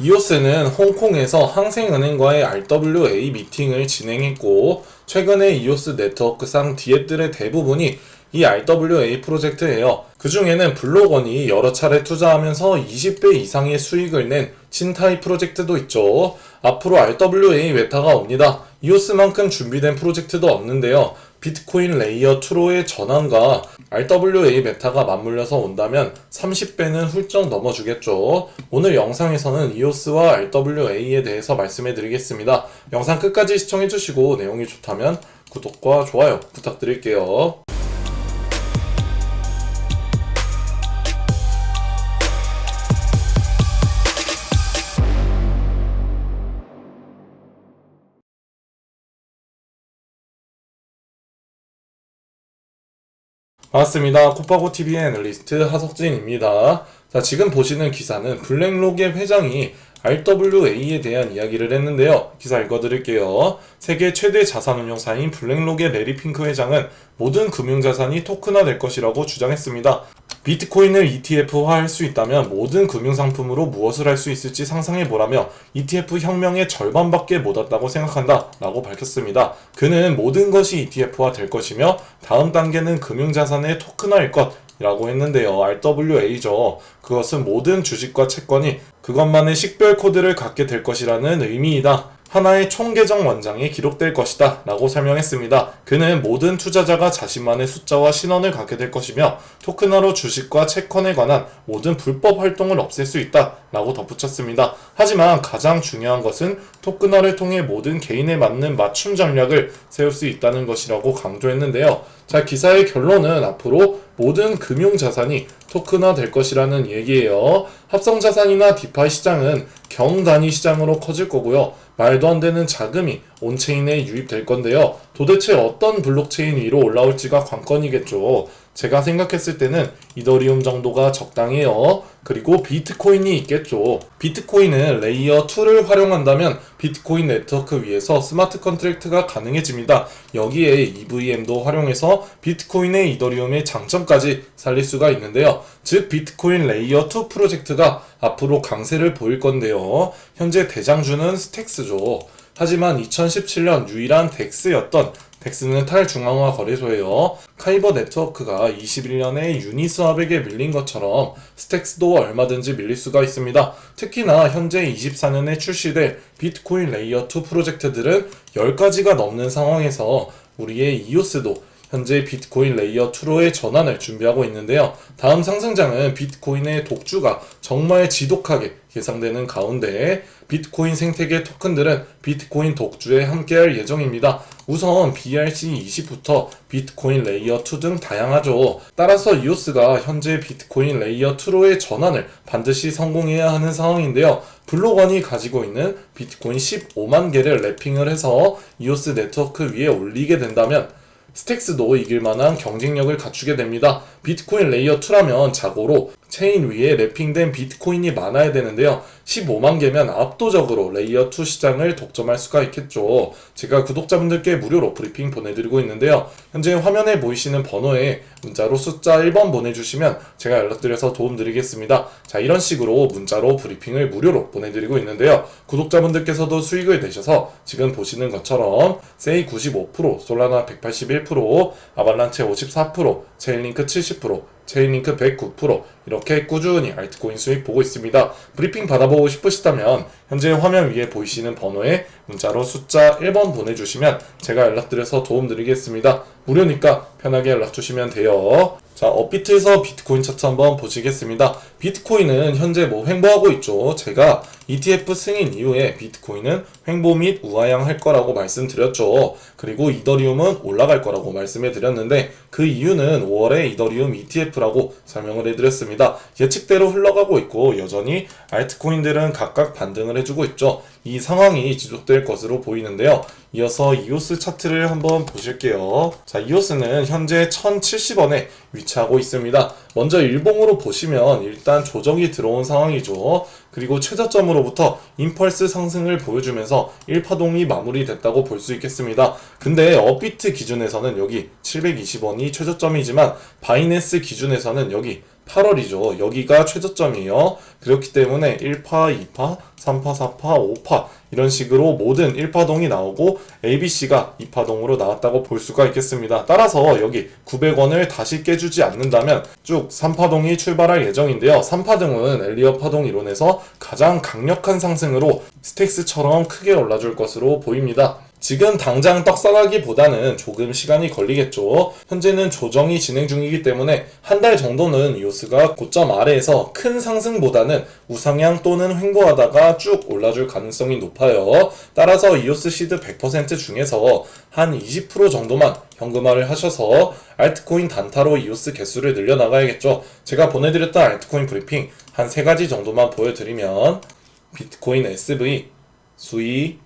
이오스는 홍콩에서 항생은행과의 RWA 미팅을 진행했고 최근에 이오스 네트워크상 디앱들의 대부분이 이 RWA 프로젝트예요. 그 중에는 블록원이 여러 차례 투자하면서 20배 이상의 수익을 낸 친타이 프로젝트도 있죠. 앞으로 RWA 메타가 옵니다. 이오스만큼 준비된 프로젝트도 없는데요. 비트코인 레이어 2로의 전환과 RWA 메타가 맞물려서 온다면 30배는 훌쩍 넘어주겠죠. 오늘 영상에서는 EOS와 RWA에 대해서 말씀해 드리겠습니다. 영상 끝까지 시청해 주시고 내용이 좋다면 구독과 좋아요 부탁드릴게요. 반갑습니다. 코파고 TV의 애널리스트 하석진입니다. 자, 지금 보시는 기사는 블랙록의 회장이 RWA에 대한 이야기를 했는데요. 기사 읽어드릴게요. 세계 최대 자산운용사인 블랙록의 레리 핑크 회장은 모든 금융자산이 토큰화될 것이라고 주장했습니다. 비트코인을 ETF화할 수 있다면 모든 금융상품으로 무엇을 할 수 있을지 상상해보라며 ETF 혁명의 절반밖에 못 왔다고 생각한다 라고 밝혔습니다. 그는 모든 것이 ETF화 될 것이며 다음 단계는 금융자산의 토큰화일 것 이라고 했는데요. RWA죠. 그것은 모든 주식과 채권이 그것만의 식별 코드를 갖게 될 것이라는 의미이다. 하나의 총계정 원장에 기록될 것이다 라고 설명했습니다. 그는 모든 투자자가 자신만의 숫자와 신원을 갖게 될 것이며 토큰화로 주식과 채권에 관한 모든 불법 활동을 없앨 수 있다 라고 덧붙였습니다. 하지만 가장 중요한 것은 토큰화를 통해 모든 개인에 맞는 맞춤 전략을 세울 수 있다는 것이라고 강조했는데요. 자, 기사의 결론은 앞으로 모든 금융 자산이 토큰화 될 것이라는 얘기예요. 합성 자산이나 디파이 시장은 경 단위 시장으로 커질 거고요. 말도 안 되는 자금이 온체인에 유입될 건데요. 도대체 어떤 블록체인 위로 올라올지가 관건이겠죠. 제가 생각했을 때는 이더리움 정도가 적당해요. 그리고 비트코인이 있겠죠. 비트코인은 레이어 2를 활용한다면 비트코인 네트워크 위에서 스마트 컨트랙트가 가능해집니다. 여기에 EVM도 활용해서 비트코인의 이더리움의 장점까지 살릴 수가 있는데요. 즉 비트코인 레이어 2 프로젝트가 앞으로 강세를 보일 건데요. 현재 대장주는 스택스죠. 하지만 2017년 유일한 덱스였던 덱스는 탈중앙화 거래소예요. 카이버 네트워크가 21년에 유니스왑에게 밀린 것처럼 스택스도 얼마든지 밀릴 수가 있습니다. 특히나 현재 24년에 출시될 비트코인 레이어 2 프로젝트들은 10가지가 넘는 상황에서 우리의 이오스도 현재 비트코인 레이어 2로의 전환을 준비하고 있는데요. 다음 상승장은 비트코인의 독주가 정말 지독하게 예상되는 가운데 비트코인 생태계 토큰들은 비트코인 독주에 함께할 예정입니다. 우선 BRC20부터 비트코인 레이어 2 등 다양하죠. 따라서 이오스가 현재 비트코인 레이어 2로의 전환을 반드시 성공해야 하는 상황인데요. 블록원이 가지고 있는 비트코인 15만 개를 랩핑을 해서 이오스 네트워크 위에 올리게 된다면 스택스도 이길 만한 경쟁력을 갖추게 됩니다. 비트코인 레이어 2라면 자고로 체인 위에 랩핑된 비트코인이 많아야 되는데요. 15만 개면 압도적으로 레이어 2 시장을 독점할 수가 있겠죠. 제가 구독자분들께 무료로 브리핑 보내드리고 있는데요. 현재 화면에 보이시는 번호에 문자로 숫자 1번 보내주시면 제가 연락드려서 도움드리겠습니다. 자, 이런 식으로 문자로 브리핑을 무료로 보내드리고 있는데요. 구독자분들께서도 수익을 내셔서 지금 보시는 것처럼 세이 95%, 솔라나 181%, 아발란체 54%, 체인링크 70%, 체인링크 109% 이렇게 꾸준히 알트코인 수익 보고 있습니다. 브리핑 받아보고 싶으시다면 현재 화면 위에 보이시는 번호에 문자로 숫자 1번 보내주시면 제가 연락드려서 도움드리겠습니다. 무료니까 편하게 연락 주시면 돼요. 자, 업비트에서 비트코인 차트 한번 보시겠습니다. 비트코인은 현재 뭐 횡보하고 있죠. 제가 ETF 승인 이후에 비트코인은 횡보 및 우하향 할 거라고 말씀드렸죠. 그리고 이더리움은 올라갈 거라고 말씀해 드렸는데 그 이유는 5월에 이더리움 ETF라고 설명을 해 드렸습니다. 예측대로 흘러가고 있고 여전히 알트코인들은 각각 반등을 해주고 있죠. 이 상황이 지속될 것으로 보이는데요. 이어서 이오스 차트를 한번 보실게요. 자, 이오스는 현재 1070원에 위치 하고 있습니다. 먼저 일봉으로 보시면 일단 조정이 들어온 상황이죠. 그리고 최저점으로부터 임펄스 상승을 보여주면서 1파동이 마무리됐다고 볼 수 있겠습니다. 근데 업비트 기준에서는 여기 720원이 최저점이지만 바이낸스 기준에서는 여기 8월이죠. 여기가 최저점이에요. 그렇기 때문에 1파, 2파, 3파, 4파, 5파 이런 식으로 모든 1파동이 나오고 ABC가 2파동으로 나왔다고 볼 수가 있겠습니다. 따라서 여기 900원을 다시 깨주지 않는다면 쭉 3파동이 출발할 예정인데요. 3파동은 엘리어 파동 이론에서 가장 강력한 상승으로 스택스처럼 크게 올라줄 것으로 보입니다. 지금 당장 떡상하기보다는 조금 시간이 걸리겠죠. 현재는 조정이 진행 중이기 때문에 한 달 정도는 이오스가 고점 아래에서 큰 상승보다는 우상향 또는 횡보하다가 쭉 올라줄 가능성이 높아요. 따라서 이오스 시드 100% 중에서 한 20% 정도만 현금화를 하셔서 알트코인 단타로 이오스 개수를 늘려나가야겠죠. 제가 보내드렸던 알트코인 브리핑 한 세 가지 정도만 보여드리면 비트코인 SV, 수이,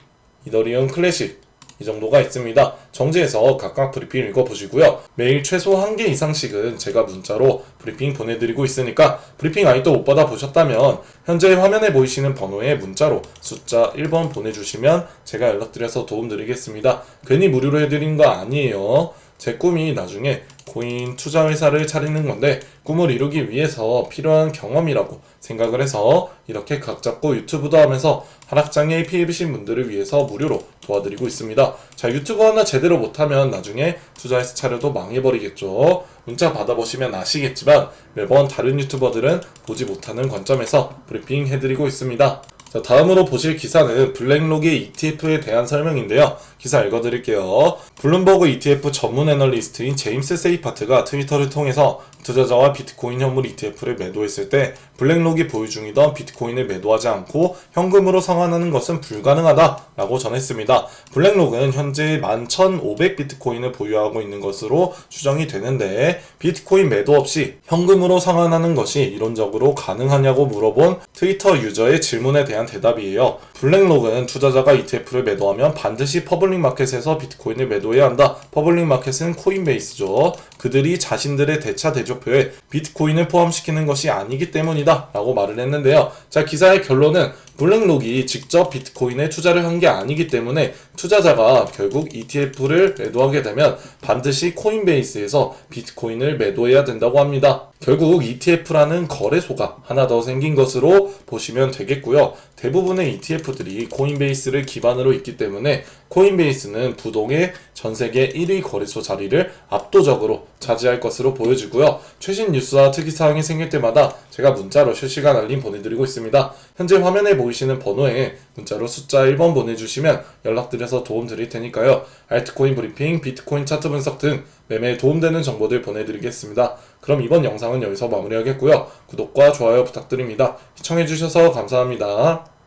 이더리움 클래식 이 정도가 있습니다. 정지해서 각각 브리핑 읽어보시고요. 매일 최소 한 개 이상씩은 제가 문자로 브리핑 보내드리고 있으니까 브리핑 아직도 못 받아보셨다면 현재 화면에 보이시는 번호에 문자로 숫자 1번 보내주시면 제가 연락드려서 도움드리겠습니다. 괜히 무료로 해드린 거 아니에요. 제 꿈이 나중에 코인 투자 회사를 차리는 건데 꿈을 이루기 위해서 필요한 경험이라고 생각을 해서 이렇게 각 잡고 유튜브도 하면서 하락장애 피해비신 분들을 위해서 무료로 도와드리고 있습니다. 자 유튜브 하나 제대로 못하면 나중에 투자회사 차려도 망해버리겠죠. 문자 받아보시면 아시겠지만 매번 다른 유튜버들은 보지 못하는 관점에서 브리핑 해드리고 있습니다. 자, 다음으로 보실 기사는 블랙록의 ETF에 대한 설명인데요. 기사 읽어드릴게요. 블룸버그 ETF 전문 애널리스트인 제임스 세이파트가 트위터를 통해서 투자자와 비트코인 현물 ETF를 매도했을 때 블랙록이 보유 중이던 비트코인을 매도하지 않고 현금으로 상환하는 것은 불가능하다라고 전했습니다. 블랙록은 현재 11,500 비트코인을 보유하고 있는 것으로 추정이 되는데 비트코인 매도 없이 현금으로 상환하는 것이 이론적으로 가능하냐고 물어본 트위터 유저의 질문에 대한 대답이에요. 블랙록은 투자자가 ETF를 매도하면 반드시 퍼블릭 마켓에서 비트코인을 매도해야 한다. 퍼블릭 마켓은 코인베이스죠. 그들이 자신들의 대차 대조표에 비트코인을 포함시키는 것이 아니기 때문이다. 라고 말을 했는데요. 자, 기사의 결론은 블랙록이 직접 비트코인에 투자를 한 게 아니기 때문에 투자자가 결국 ETF를 매도하게 되면 반드시 코인베이스에서 비트코인을 매도해야 된다고 합니다. 결국 ETF라는 거래소가 하나 더 생긴 것으로 보시면 되겠고요. 대부분의 ETF들이 코인베이스를 기반으로 있기 때문에 코인베이스는 부동의 전 세계 1위 거래소 자리를 압도적으로 차지할 것으로 보여지고요. 최신 뉴스와 특이사항이 생길 때마다 제가 문자로 실시간 알림 보내드리고 있습니다. 현재 화면에 보이시는 번호에 문자로 숫자 1번 보내주시면 연락드려서 도움 드릴 테니까요. 알트코인 브리핑, 비트코인 차트 분석 등 매매에 도움되는 정보들 보내드리겠습니다. 그럼 이번 영상은 여기서 마무리하겠고요. 구독과 좋아요 부탁드립니다. 시청해주셔서 감사합니다.